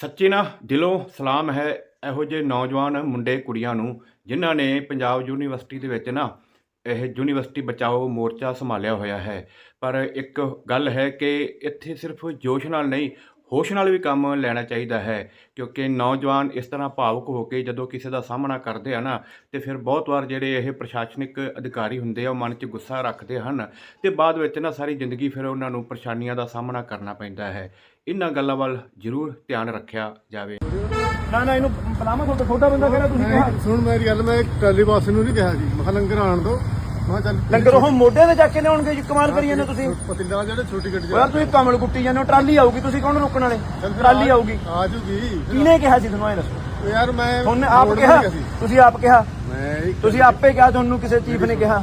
ਸੱਚੀ ਨਾ ਦਿਲੋਂ ਸਲਾਮ ਹੈ ਇਹੋ ਜਿਹੇ ਨੌਜਵਾਨ ਮੁੰਡੇ ਕੁੜੀਆਂ ਨੂੰ, ਜਿਨ੍ਹਾਂ ਨੇ ਪੰਜਾਬ ਯੂਨੀਵਰਸਿਟੀ ਦੇ ਵਿੱਚ ਨਾ ਇਹ ਯੂਨੀਵਰਸਿਟੀ ਬਚਾਓ ਮੋਰਚਾ ਸੰਭਾਲਿਆ ਹੋਇਆ ਹੈ। ਪਰ ਇੱਕ ਗੱਲ ਹੈ ਕਿ ਇੱਥੇ ਸਿਰਫ ਜੋਸ਼ ਨਾਲ ਨਹੀਂ ਹੋਸ਼ ਨਾਲ ਵੀ ਕੰਮ ਲੈਣਾ ਚਾਹੀਦਾ ਹੈ ਕਿਉਂਕਿ ਨੌਜਵਾਨ ਇਸ ਤਰ੍ਹਾਂ ਭਾਵੁਕ ਹੋ ਕੇ ਜਦੋਂ ਕਿਸੇ ਦਾ ਸਾਹਮਣਾ ਕਰਦੇ ਆ ਨਾ ਤੇ ਫਿਰ ਬਹੁਤ ਵਾਰ ਜਿਹੜੇ ਇਹ ਪ੍ਰਸ਼ਾਸਨਿਕ ਅਧਿਕਾਰੀ ਹੁੰਦੇ ਆ ਉਹ ਮਨ 'ਚ ਗੁੱਸਾ ਰੱਖਦੇ ਹਨ ਤੇ ਬਾਅਦ ਵਿੱਚ ਨਾ ਸਾਰੀ ਜ਼ਿੰਦਗੀ ਫਿਰ ਉਹਨਾਂ ਨੂੰ ਪਰੇਸ਼ਾਨੀਆਂ ਦਾ ਸਾਹਮਣਾ ਕਰਨਾ ਪੈਂਦਾ ਹੈ। ਇਹਨਾਂ ਗੱਲਾਂ ਵੱਲ ਜ਼ਰੂਰ ਧਿਆਨ ਰੱਖਿਆ ਜਾਵੇ। ਨਾ ਨਾ ਇਹਨੂੰ ਪਲਾਮਾ ਤੁਹਾਡਾ ਛੋਟਾ ਬੰਦਾ ਕਹਿੰਦਾ ਤੁਸੀਂ ਸੁਣ ਮੇਰੀ ਗੱਲ ਮੈਂ ਟਰਾਲੀ ਬਾਸ ਨੂੰ ਨਹੀਂ ਕਿਹਾ ਜੀ ਮੈਂ ਲੰਗਰ ਆਣ ਦੋ ਚੱਲ ਲੰਗਰ ਉਹ ਮੋਢੇ ਤੇ ਚੱਕ ਕੇ ਲਿਆਉਣਗੇ ਜੀ ਕਮਾਲ ਕਰੀ ਜਾਂਦੇ ਤੁਸੀਂ। ਪਤਿੰਦਾ ਜਿਹੜੇ ਛੋਟੀ ਗੱਡੀ ਯਾਰ ਤੁਸੀਂ ਕਮਲ ਕੁੱਟੀ ਜਾਂਦੇ ਹੋ ਟਰਾਲੀ ਆਊਗੀ ਤੁਸੀਂ ਕੌਣ ਰੋਕਣ ਵਾਲੇ? ਟਰਾਲੀ ਆਊਗੀ। ਆ ਜੂਗੀ। ਕਿਹਨੇ ਕਿਹਾ ਸੀ ਤੁਹਾਨੂੰ ਇਹ ਦੱਸੋ? ਯਾਰ ਮੈਂ ਤੁਹਾਨੂੰ ਆਪ ਕਿਹਾ। ਤੁਸੀਂ ਆਪ ਕਿਹਾ? ਤੁਸੀਂ ਆਪੇ ਕਿਹਾ ਤੁਹਾਨੂੰ ਕਿਸੇ ਚੀਫ ਨੇ ਕਿਹਾ।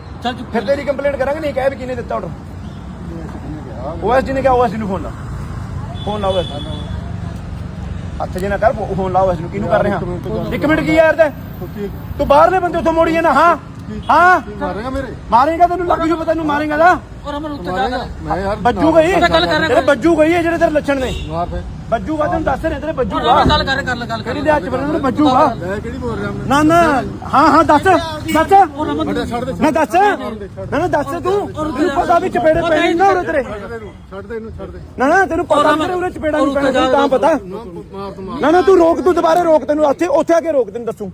ਚੱਲ ਫਿਰ ਤੇਰੀ ਕੰਪਲੇਂਟ ਕਰਾਂਗੇ ਨਹੀਂ ਕਹਿ ਵੀ ਕਿਹਨੇ ਦਿੱਤਾ ਆਰਡਰ ਓਐਸਡੀ ਨੇ ਕਿਹਾ ਓਐਸਡੀ ਨੂੰ ਫੋਨ ਲਾ। ਫੋਨ ਲਾ ਓਐਸਡੀ ਹੱਥ ਜੇ ਨਾ। ਕਰ ਫੋਨ ਲਾ ਓਐਸਡੀ ਨੂੰ। ਕਿਹਨੂੰ ਕਰ ਰਿਹਾ? ਇੱਕ ਮਿੰਟ ਕੀ ਯਾਰ ਤੇ? ਤੂੰ ਬਾਹਰਲੇ ਬੰਦੇ ਉੱਥੋਂ ਮੋੜੀ ਜਾਣਾ ਹਾਂ? ਹਾਂ? ਮਾਰੇਗਾ ਮੇਰੇ? ਮਾਰੇਗਾ ਤੈਨੂੰ ਲੱਗ ਜੂ ਪਤਾ ਤੈਨੂੰ ਮਾਰੇਗਾ ਦਾ ਮਾਰੇਗਾ? ਮੈਂ ਯਾਰ ਬੱਜੂ ਗਈ? ਤੇਰੇ ਬੱਜੂ ਗਈ ਹੈ ਜਿਹੜੇ ਤੇਰੇ ਲੱਛਣ ਨੇ। ਮਾਰ ਫੇ ਬੱਜੂਗਾ ਤੈਨੂੰ ਦੱਸ ਰਹੇ ਤੇਰੇ ਬੱਜੂਗਾ ਗੱਲ ਕਰ ਕਰ ਗੱਲ ਕਰ। ਇਹਦੇ ਹੱਥ ਬੰਨਣ ਕਿਹੜੀ ਬੋਲ ਰਿਹਾ ਮੈਂ? ਨਾ ਨਾ ਹਾਂ ਹਾਂ ਦੱਸ ਦੱਸ। ਦੇ ਨਾ ਦੱਸ ਨਾ ਨਾ ਦੱਸ ਤੂੰ। ਤੈਨੂੰ ਪਤਾ ਵੀ ਚਪੇੜੇ ਪੈਣੇ ਨਾ ਉਰੇ ਤੇਰੇ। ਛੱਡ ਦੇ ਇਹਨੂੰ ਛੱਡ ਦੇ ਦੇ। ਨਾ ਨਾ ਤੈਨੂੰ ਪਤਾ ਵੀ ਤੇਰੇ ਉਰੇ ਚਪੇੜਾ ਨਹੀਂ ਪੈਣਾ ਤਾਂ ਪਤਾ। ਮਾਰ ਮਾਰ। ਨਾ ਨਾ ਤੂੰ ਰੋਕ ਤੂੰ ਦੁਬਾਰੇ ਰੋਕ ਤੈਨੂੰ ਉੱਥੇ ਉੱਥੇ ਆ ਕੇ ਰੋਕ ਤੈਨੂੰ ਦੱਸੂ।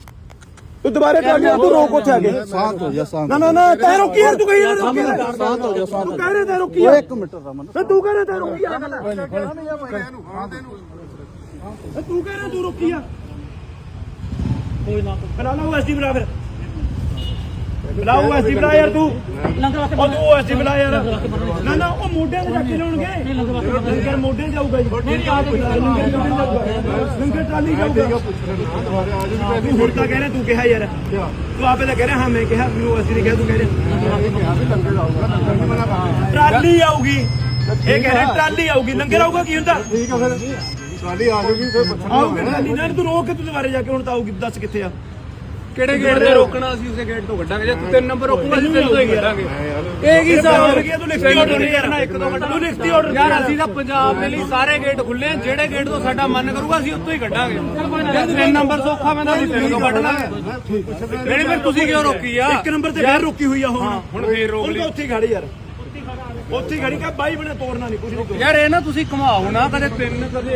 ਤੂੰ ਦੁਬਾਰੇ ਟਰਾਲੀ ਨਾਲ ਤੂੰ ਰੋਕ ਉੱਥੇ ਆ ਕੇ। ਸ਼ਾਂਤ ਹੋ ਜਾ ਸ਼ਾਂਤ ਨਾ ਨਾ ਨਾ ਤੈ ਰੋਕੀ ਯਾਰ ਤੂੰ ਕਹੀ ਯਾਰ ਰੋਕੀ। ਸ਼ਾਂਤ ਹੋ ਜਾ ਸ਼ਾਂਤ ਤੂੰ ਕਹਿ ਰਿਹਾ ਤੈ ਰੋਕੀ ਯਾਰ। ਇੱਕ ਮਿੰਟ ਰਮਨ। ਤੇ ਤੂੰ ਕਹਿ ਰਿਹਾ ਤੈ ਰੋਕੀ ਯਾਰ। ਗੱਲ ਇਹਨੂੰ ਹਾਂ ਦੇ ਇਹਨੂੰ ਤੇ ਕਹਿ ਰਿਹਾ ਤੂੰ ਰੋਕੀ ਆ ਕੋਈ ਨਾ ਬੁਲਾ ਲਾ ਐਸਡੀ ਬੁਲਾ ਫਿਰ ਬੁਲਾ ਉਹ ਐਸਡੀ ਬੁਲਾ ਯਾਰ ਤੂੰ। ਉਹ ਤੂੰ ਐਸਡੀ ਬੁਲਾ ਯਾਰ। ਨਾ ਨਾ ਉਹ ਮੋਢਿਆਂ ਤੇ ਚੱਕ ਕੇ ਲਿਆਉਣਗੇ ਲੰਗਰ ਮੋਢਿਆਂ ਤੇ ਜਾਊਗਾ ਜੀ। ਲੰਗਰ ਟਰਾਲੀ ਜਾਊਗਾ। ਤੂੰ ਹੁਣ ਤਾਂ ਕਹਿ ਰਿਹਾ ਤੂੰ ਕਿਹਾ ਯਾਰ। ਤੂੰ ਆਪੇ ਤਾਂ ਕਹਿ ਰਿਹਾ ਹਾਂ ਮੈਂ ਕਿਹਾ ਮੈਨੂੰ ਅਸੀਂ ਨੇ ਕਿਹਾ ਤੂੰ ਕਹਿ ਰਿਹਾ। ਟਰਾਲੀ ਆਊਗੀ। ਇਹ ਕਹਿ ਰਿਹਾ ਟਰਾਲੀ ਆਊਗੀ। ਲੰਗਰ ਆਊਗਾ ਕੀ ਹੁੰਦਾ? ਠੀਕ ਆ ਫਿਰ। ਟਰਾਲੀ ਆ ਜੂਗੀ ਫਿਰ ਪੁੱਛਣਾ ਆਊਗੀ ਟਰਾਲੀ। ਨਾਲ ਤੂੰ ਰੋਕ ਕੇ ਤੂੰ ਦੁਬਾਰੇ ਜਾ ਕੇ ਹੁਣ ਤਾਂ ਆਊਗੀ ਦੱਸ ਕਿੱਥੇ ਆ? ਕਿਹੜੇ ਗੇਟ ਤੇ? ਰੋਕਣਾ ਅਸੀਂ ਉਸੇ ਗੇਟ ਤੋਂ ਕੱਢਾਂਗੇ? ਜੇ ਤੂੰ ਤਿੰਨ ਨੰਬਰ ਰੋਕੂਗਾ ਅਸੀਂ ਤਿੰਨ ਤੋਂ ਹੀ ਕੱਢਾਂਗੇ ਇਹ ਕੀ ਹਿਸਾਬ ਹੋ? ਗਿਆ ਤੂੰ ਲਿਖਤੀ ਆਰਡਰ ਨਹੀਂ ਕਰਨਾ ਇੱਕ ਦੋ ਘੰਟਾ। ਤੂੰ ਲਿਖਤੀ ਆਰਡਰ ਯਾਰ ਅਸੀਂ ਤਾਂ ਪੰਜਾਬ ਦੇ ਲਈ ਸਾਰੇ ਗੇਟ ਖੁੱਲੇ ਆ ਜਿਹੜੇ ਗੇਟ ਤੋਂ ਸਾਡਾ ਮਨ ਕਰੂਗਾ ਅਸੀਂ ਉੱਥੋਂ ਹੀ ਕੱਢਾਂਗੇ। ਜੇ ਤਿੰਨ ਨੰਬਰ ਸੌਖਾ ਮੈਂ ਤਾਂ ਅਸੀਂ ਤਿੰਨ ਤੋਂ ਕੱਢ ਲਾਂਗੇ ਨਹੀਂ ਫਿਰ ਤੁਸੀਂ ਕਿਉਂ ਰੋਕੀ ਆ? ਇੱਕ ਨੰਬਰ ਤੇ ਫੇਰ ਰੁਕੀ ਹੋਈ ਆ ਹੁਣ। ਹੁਣ ਫੇਰ ਰੋਕ ਲਈ। ਤਾਂ ਉੱਥੇ ਖੜੀ ਯਾਰ। ਉੱਥੇ ਖੜੀ ਕਾ ਬਾਈ ਬਣੇ ਤੋੜਨਾ ਨਹੀਂ ਕੁਝ ਨਹੀਂ ਯਾਰ ਇਹ ਨਾ ਤੁਸੀਂ ਘੁਮਾਓ ਨਾ ਕਦੇ ਤਿੰਨ ਕਦੇ